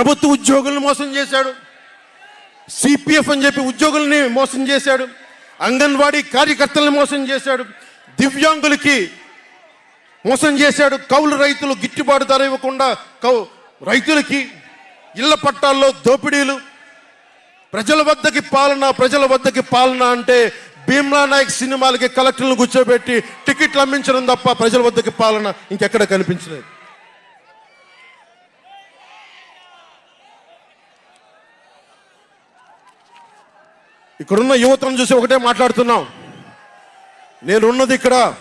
ప్రభుత్వ ఉద్యోగులను మోసం చేశాడు. సిపిఎఫ్ అని చెప్పి ఉద్యోగుల్ని మోసం చేశాడు. అంగన్వాడీ కార్యకర్తలను మోసం చేశాడు. దివ్యాంగులకి మోసం చేశాడు. కౌలు రైతులు గిట్టుబాటు ధర ఇవ్వకుండా కౌ రైతులకి ఇళ్ళ పట్టాల్లో దోపిడీలు. ప్రజల వద్దకి పాలన ప్రజల వద్దకి పాలన అంటే భీమ్లా నాయక్ సినిమాలకి కలెక్టర్లను కూర్చోబెట్టి టికెట్లు అమ్మించడం తప్ప ప్రజల వద్దకి పాలన ఇంకెక్కడ కనిపించలేదు. ఇక్కడున్న యువతను చూసి ఒకటే మాట్లాడుతున్నాం. నేనున్నది ఇక్కడ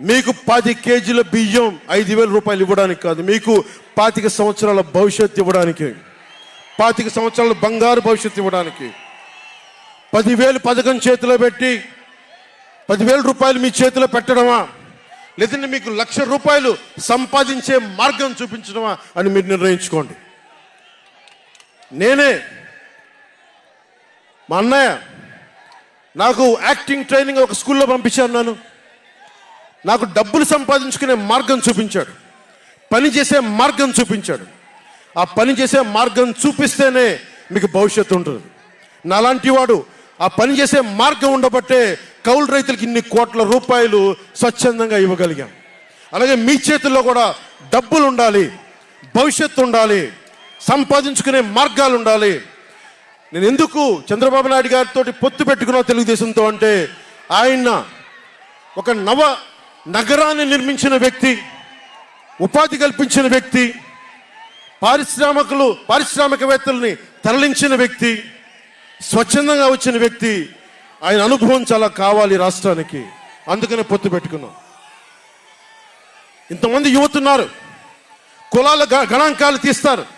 మీకు పాతి కేజీల బియ్యం ఐదు వేల రూపాయలు ఇవ్వడానికి కాదు మీకు పాతిక సంవత్సరాల భవిష్యత్తు ఇవ్వడానికి పాతిక సంవత్సరాల బంగారు భవిష్యత్తు ఇవ్వడానికి. పదివేలు పథకం చేతిలో పెట్టి పదివేల రూపాయలు మీ చేతిలో పెట్టడమా? లేదంటే మీకు లక్ష రూపాయలు సంపాదించే మార్గం చూపించడమా అని మీరు నిర్ణయించుకోండి. నేనే మా అన్నయ్య నాకు యాక్టింగ్ ట్రైనింగ్ ఒక స్కూల్లో పంపించాను నన్ను. నాకు డబ్బులు సంపాదించుకునే మార్గం చూపించాడు. పని చేసే మార్గం చూపించాడు. ఆ పని చేసే మార్గం చూపిస్తేనే మీకు భవిష్యత్తు ఉంటుంది. నాలాంటి వాడు ఆ పని చేసే మార్గం ఉండబట్టే కౌలు రైతులకి ఇన్ని కోట్ల రూపాయలు స్వచ్ఛందంగా ఇవ్వగలిగాం. అలాగే మీ చేతుల్లో కూడా డబ్బులు ఉండాలి భవిష్యత్తు ఉండాలి సంపాదించుకునే మార్గాలు ఉండాలి. నేను ఎందుకు చంద్రబాబు నాయుడు గారితో పొత్తు పెట్టుకున్నా తెలుగుదేశంతో అంటే ఆయన ఒక నవ నగరాన్ని నిర్మించిన వ్యక్తి ఉపాధి కల్పించిన వ్యక్తి పారిశ్రామికులు పారిశ్రామికవేత్తల్ని తరలించిన వ్యక్తి స్వచ్ఛందంగా వచ్చిన వ్యక్తి. ఆయన అనుభవం చాలా కావాలి రాష్ట్రానికి. అందుకనే పొత్తు పెట్టుకున్నాం. ఇంతమంది యువతున్నారు. కులాల గ- గణాంకాలు తీస్తారు.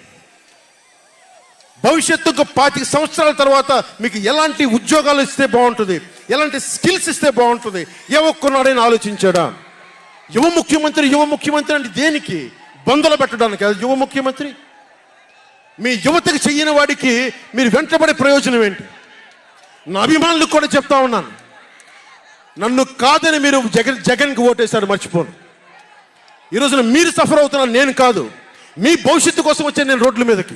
భవిష్యత్తుకు పాతిక సంవత్సరాల తర్వాత మీకు ఎలాంటి ఉద్యోగాలు ఇస్తే బాగుంటుంది? ఎలాంటి స్కిల్స్ ఇస్తే బాగుంటుంది? ఏ ఒక్కనాడైనా ఆలోచించాడా? యువ ముఖ్యమంత్రి యువ ముఖ్యమంత్రి అంటే దేనికి? బంధులు పెట్టడానికి. అది యువ ముఖ్యమంత్రి. మీ యువతకు చెయ్యని వాడికి మీరు వెంటబడే ప్రయోజనం ఏంటి? నా అభిమానులకు కూడా చెప్తా ఉన్నాను. నన్ను కాదని మీరు జగన్ జగన్కి ఓటేశారు మర్చిపోను. ఈ రోజున మీరు సఫర్ అవుతున్నారు నేను కాదు. మీ భవిష్యత్తు కోసం వచ్చాను నేను రోడ్ల మీదకి.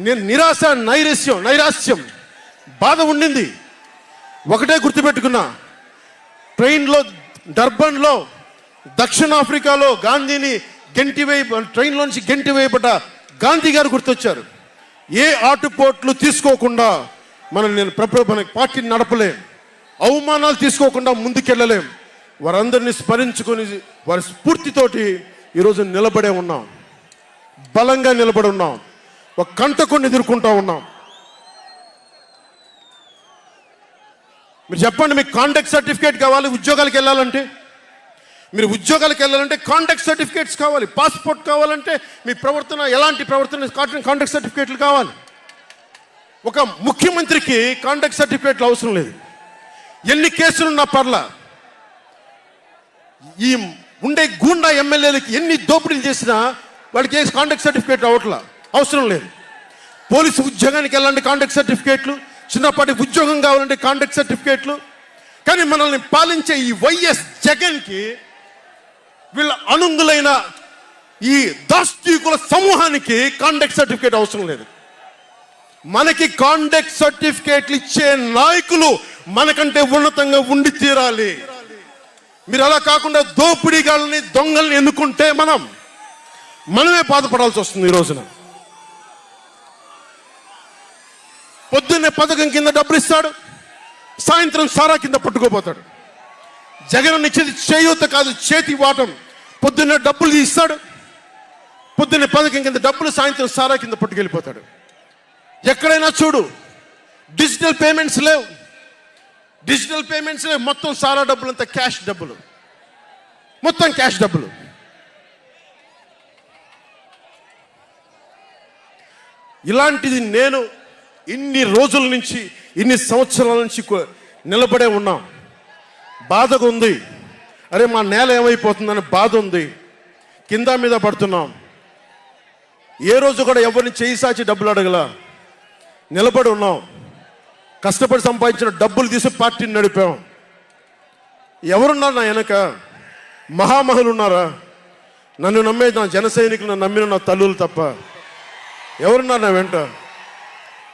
నేను నిరాశ నైరస్యం నైరాస్యం బాధ ఉండింది. ఒకటే గుర్తుపెట్టుకున్నా ట్రైన్లో డర్బన్లో దక్షిణాఫ్రికాలో గాంధీని గెంటి వేయ ట్రైన్లోంచి గెంటి వేయబడ్డ గాంధీ గారు గుర్తొచ్చారు. ఏ ఆటుపోట్లు తీసుకోకుండా మనం నేను ప్రప మన పార్టీని నడపలేం. అవమానాలు తీసుకోకుండా ముందుకెళ్ళలేం. వారందరినీ స్మరించుకొని వారి స్ఫూర్తితోటి ఈరోజు నిలబడే ఉన్నాం. బలంగా నిలబడి ఉన్నాం. ఒక కంటకొని ఎదుర్కొంటా ఉన్నాం. మీరు చెప్పండి మీకు కాంటాక్ట్ సర్టిఫికేట్ కావాలి ఉద్యోగాలకు వెళ్ళాలంటే? మీరు ఉద్యోగాలకు వెళ్ళాలంటే కాంటాక్ట్ సర్టిఫికేట్స్ కావాలి పాస్పోర్ట్ కావాలంటే మీ ప్రవర్తన ఎలాంటి ప్రవర్తన కాంటాక్ట్ సర్టిఫికేట్లు కావాలి. ఒక ముఖ్యమంత్రికి కాంటాక్ట్ సర్టిఫికేట్లు అవసరం లేదు. ఎన్ని కేసులున్నా పర్లా ఈ ఉండే గూండా ఎమ్మెల్యేలకి ఎన్ని దోపిడీలు చేసినా వాళ్ళకి ఏ కాంటాక్ట్ సర్టిఫికేట్ అవట్లా అవసరం లేదు. పోలీసు ఉద్యోగానికి వెళ్ళండి కాంటాక్ట్ సర్టిఫికేట్లు చిన్నపాటి ఉద్యోగం కావాలంటే కాంటాక్ట్ సర్టిఫికేట్లు. కానీ మనల్ని పాలించే ఈ వైఎస్ జగన్కి వీళ్ళ అనుంగులైన ఈ దాస్తీకుల సమూహానికి కాంటాక్ట్ సర్టిఫికేట్ అవసరం లేదు. మనకి కాంటాక్ట్ సర్టిఫికేట్లు ఇచ్చే నాయకులు మనకంటే ఉన్నతంగా ఉండి తీరాలి. మీరు అలా కాకుండా దోపిడీగాళ్ళని దొంగల్ని ఎన్నుకుంటే మనం మనమే బాధపడాల్సి వస్తుంది ఈ రోజున. పొద్దున్నే పథకం కింద డబ్బులు ఇస్తాడు సాయంత్రం సారా కింద పట్టుకోపోతాడు. జగన్ ఇచ్చేది చేయూత కాదు చేతి వాటం. పొద్దున్నే డబ్బులు ఇస్తాడు పొద్దున్నే పథకం కింద డబ్బులు సాయంత్రం సారా కింద పట్టుకెళ్ళిపోతాడు. ఎక్కడైనా చూడు డిజిటల్ పేమెంట్స్ లేవు. డిజిటల్ పేమెంట్స్ లేవు మొత్తం సారా డబ్బులు అంతా క్యాష్ డబ్బులు. మొత్తం క్యాష్ డబ్బులు. ఇలాంటిది నేను ఇన్ని రోజుల నుంచి ఇన్ని సంవత్సరాల నుంచి నిలబడే ఉన్నాం. బాధగా ఉంది. అరే మా నేల ఏమైపోతుందని బాధ ఉంది. కింద మీద పడుతున్నాం. ఏ రోజు కూడా ఎవరిని చేయి సాచి డబ్బులు అడగల. నిలబడి ఉన్నాం. కష్టపడి సంపాదించిన డబ్బులు తీసి పార్టీని నడిపాం. ఎవరున్నారు నా వెనక? మహామహులు ఉన్నారా? నన్ను నమ్మే నా జన సైనికులు నమ్మిన నా తల్లులు తప్ప. ఎవరున్నారు నా వెంట?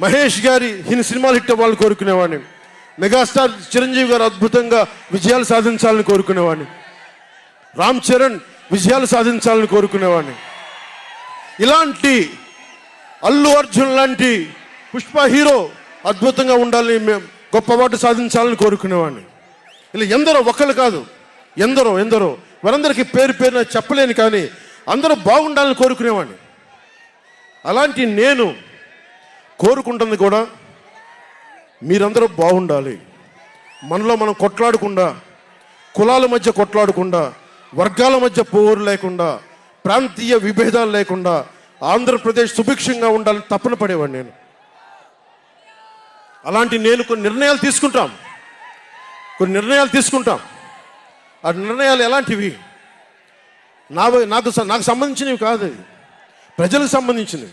మహేష్ గారి హిన్ సినిమాలు హిట్ అవ్వాలని కోరుకునేవాడిని. మెగాస్టార్ చిరంజీవి గారు అద్భుతంగా విజయాలు సాధించాలని కోరుకునేవాడిని. రామ్ చరణ్ విజయాలు సాధించాలని కోరుకునేవాడిని. ఇలాంటి అల్లు అర్జున్ లాంటి పుష్ప హీరో అద్భుతంగా ఉండాలని మేము గొప్పవాటు సాధించాలని కోరుకునేవాడిని. ఇలా ఎందరో ఒకళ్ళు కాదు ఎందరో ఎందరో వారందరికీ పేరు పేరున చెప్పలేను కానీ అందరూ బాగుండాలని కోరుకునేవాడిని. అలాంటి నేను కోరుకుంటుంది కూడా మీరందరూ బాగుండాలి. మనలో మనం కొట్లాడకుండా కులాల మధ్య కొట్లాడకుండా వర్గాల మధ్య పోరు లేకుండా ప్రాంతీయ విభేదాలు లేకుండా ఆంధ్రప్రదేశ్ సుభిక్షంగా ఉండాలని తపన పడేవాడిని నేను. అలాంటి నేను కొన్ని నిర్ణయాలు తీసుకుంటాం. కొన్ని నిర్ణయాలు తీసుకుంటాం. ఆ నిర్ణయాలు ఎలాంటివి? నా నాకు నాకు సంబంధించినవి కాదు. ప్రజలకు సంబంధించినవి.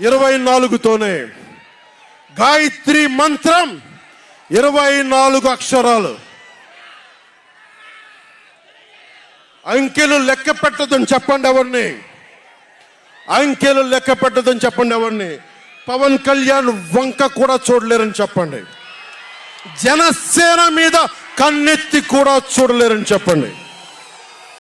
ఇరవై నాలుగుతోనే. గాయత్రి మంత్రం ఇరవై నాలుగు అక్షరాలు. అంకెలు లెక్క పెట్టదని చెప్పండి ఎవరిని? అంకెలు లెక్క పెట్టదని చెప్పండి ఎవరిని? పవన్ కళ్యాణ్ వంక కూడా చూడలేరని చెప్పండి. జనసేన మీద కన్నెత్తి కూడా చూడలేరని చెప్పండి.